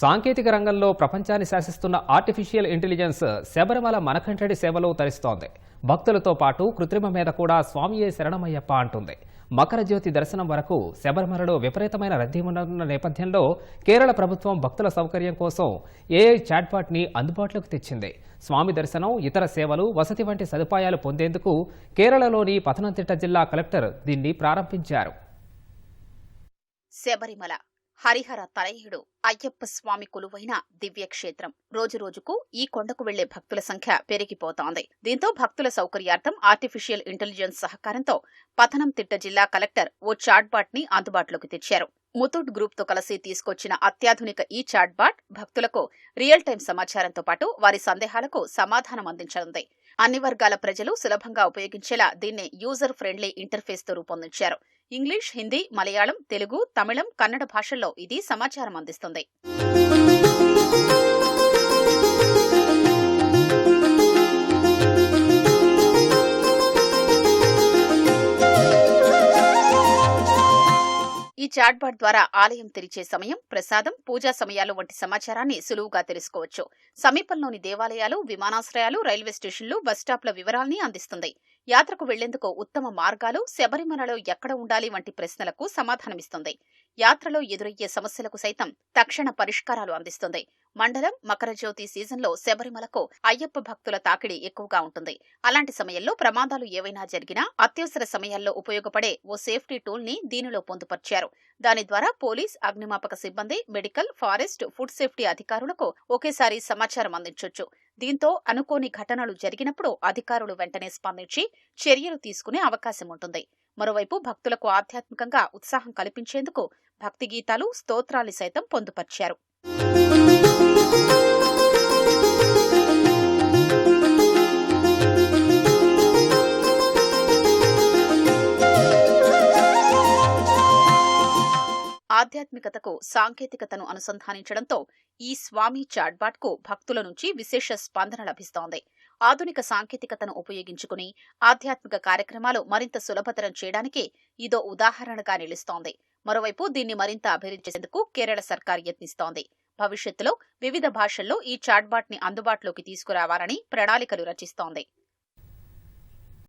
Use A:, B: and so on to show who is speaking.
A: సాంకేతిక రంగంలో ప్రపంచాన్ని శాసిస్తున్న ఆర్టిఫిషియల్ ఇంటెలిజెన్స్ శబరిమల మనకంటడి సేవలో తరిస్తోంది. భక్తులతో పాటు కృత్రిమ మీద కూడా స్వామియే శరణమయ్యప్ప అంటుంది. మకర జ్యోతి దర్శనం వరకు శబరిమలలో విపరీతమైన రద్దీ ఉన్న నేపథ్యంలో కేరళ ప్రభుత్వం భక్తుల సౌకర్యం కోసం ఏఐ చాట్బాట్ని అందుబాటులోకి తెచ్చింది. స్వామి దర్శనం ఇతర సేవలు వసతి వంటి సదుపాయాలు పొందేందుకు కేరళలోని పతనంతిట్ట జిల్లా కలెక్టర్ దీన్ని ప్రారంభించారు.
B: శబరిమల హరిహర తలయుడు అయ్యప్ప స్వామి కొలువైన దివ్యక్షేత్రం. రోజురోజుకు ఈ కొండకు వెళ్ళే భక్తుల సంఖ్య పెరిగిపోతోంది. దీంతో భక్తుల సౌకర్యార్థం ఆర్టిఫిషియల్ ఇంటెలిజెన్స్ సహకారంతో పతనంతిట్ట జిల్లా కలెక్టర్ ఓ చాట్బాట్ని అందుబాటులోకి తెచ్చారు. ముతూట్ గ్రూప్తో కలిసి తీసుకొచ్చిన అత్యాధునిక ఈ చాట్బాట్ భక్తులకు రియల్ టైం సమాచారంతో పాటు వారి సందేహాలకు సమాధానం అందించనుంది. అన్ని వర్గాల ప్రజలు సులభంగా ఉపయోగించేలా దీన్ని యూజర్ ఫ్రెండ్లీ ఇంటర్ఫేస్తో రూపొందించారు. ఇంగ్లీష్ హిందీ మలయాళం తెలుగు తమిళం కన్నడ భాషల్లో ఇది సమాచారం అందిస్తుంది. చాట్బాట్ ద్వారా ఆలయం తెరిచే సమయం ప్రసాదం పూజా సమయాలు వంటి సమాచారాన్ని సులువుగా తెలుసుకోవచ్చు. సమీపంలోని దేవాలయాలు విమానాశ్రయాలు రైల్వే స్టేషన్లు బస్టాప్ల వివరాల్ని అందిస్తుంది. యాత్రకు వెళ్ళేందుకు ఉత్తమ మార్గాలు శబరిమలలో ఎక్కడ ఉండాలి వంటి ప్రశ్నలకు సమాధానమిస్తుంది. యాత్రలో ఎదురయ్యే సమస్యలకు సైతం తక్షణ పరిష్కారాలు అందిస్తుంది. మండలం మకర జ్యోతి సీజన్లో శబరిమలకు అయ్యప్ప భక్తుల తాకిడి ఎక్కువగా ఉంటుంది. అలాంటి సమయంలో ప్రమాదాలు ఏవైనా జరిగినా అత్యవసర సమయాల్లో ఉపయోగపడే ఓ సేఫ్టీ టూల్ని దీనిలో పొందుపర్చారు. దాని ద్వారా పోలీస్ అగ్నిమాపక సిబ్బంది మెడికల్ ఫారెస్ట్ ఫుడ్ సేఫ్టీ అధికారులకు ఒకేసారి సమాచారం అందించొచ్చు. దీంతో అనుకోని ఘటనలు జరిగినప్పుడు అధికారులు వెంటనే స్పందించి చర్యలు తీసుకునే అవకాశం ఉంటుంది. మరోవైపు భక్తులకు ఆధ్యాత్మికంగా ఉత్సాహం కల్పించేందుకు భక్తి గీతాలు స్తోత్రాలు సైతం పొందుపర్చారు. ఆధ్యాత్మికతకు సాంకేతికతను అనుసంధానించడంతో ఈ స్వామి చాట్బాట్కు భక్తుల నుంచి విశేష స్పందన లభిస్తోంది. ఆధునిక సాంకేతికతను ఉపయోగించుకుని ఆధ్యాత్మిక కార్యక్రమాలు మరింత సులభతరం చేయడానికి ఇదో ఉదాహరణగా నిలుస్తోంది. మరోవైపు దీన్ని మరింత అభివృద్ధి కేరళ సర్కార్ యత్నిస్తోంది. భవిష్యత్తులో వివిధ భాషల్లో ఈ చాట్బాట్ని అందుబాటులోకి తీసుకురావాలని ప్రణాళికలు రచిస్తోంది.